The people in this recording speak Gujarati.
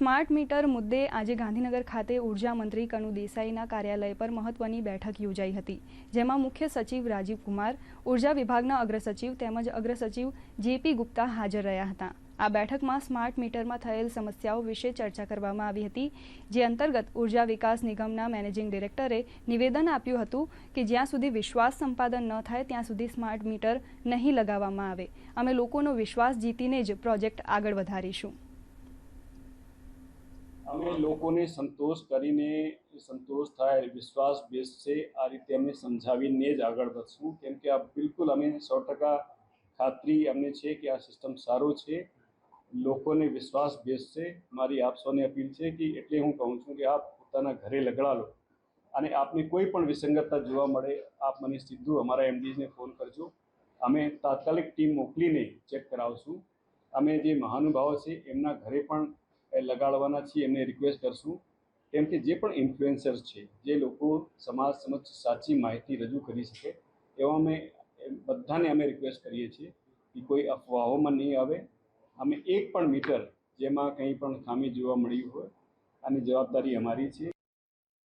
સ્માર્ટ મીટર મુદ્દે આજે ગાંધીનગર ખાતે ઊર્જા મંત્રી કનુ દેસાઈના કાર્યાલય પર મહત્વની બેઠક યોજાઈ હતી, જેમાં મુખ્ય સચિવ રાજીવ કુમાર, ઊર્જા વિભાગના અગ્રસચિવ તેમજ અગ્રસચિવ જેપી ગુપ્તા હાજર રહ્યા હતા. આ બેઠકમાં સ્માર્ટ મીટરમાં થયેલ સમસ્યાઓ વિશે ચર્ચા કરવામાં આવી હતી, જે અંતર્ગત ઊર્જા વિકાસ નિગમના મેનેજિંગ ડિરેક્ટરે નિવેદન આપ્યું હતું કે જ્યાં સુધી વિશ્વાસ સંપાદન ન થાય ત્યાં સુધી સ્માર્ટ મીટર નહીં લગાવવામાં આવે. અમે લોકોનો વિશ્વાસ જીતીને જ પ્રોજેક્ટ આગળ વધારીશું. અમે લોકોને સંતોષ કરીને સંતોષ થાય, વિશ્વાસ બેસશે, આ રીતે અમે સમજાવીને જ આગળ વધશું. કેમ કે આ બિલકુલ અમે સો ટકા ખાતરી અમને છે કે આ સિસ્ટમ સારો છે. લોકોને વિશ્વાસ બેસશે. મારી આપ સૌને અપીલ છે કે એટલે હું કહું છું કે આપ પોતાના ઘરે લગાડો અને આપને કોઈ પણ વિસંગતતા જોવા મળે, આપ મને સીધું અમારા એમડીને ફોન કરજો. અમે તાત્કાલિક ટીમ મોકલીને ચેક કરાવશું. અમે જે મહાનુભાવો છે, એમના ઘરે પણ લગાડવાના છીએ એમને રિક્વેસ્ટ કરશું. કેમ કે જે પણ ઇન્ફ્લુએન્સર્સ છે, જે લોકો સમાજ સમક્ષ સાચી માહિતી રજૂ કરી શકે, એવા અમે બધાને અમે રિક્વેસ્ટ કરીએ છીએ કે કોઈ અફવાઓમાં નહીં આવે. અમે એક પણ મીટર જેમાં કંઈ પણ ખામી જોવા મળી હોય, આની જવાબદારી અમારી છે.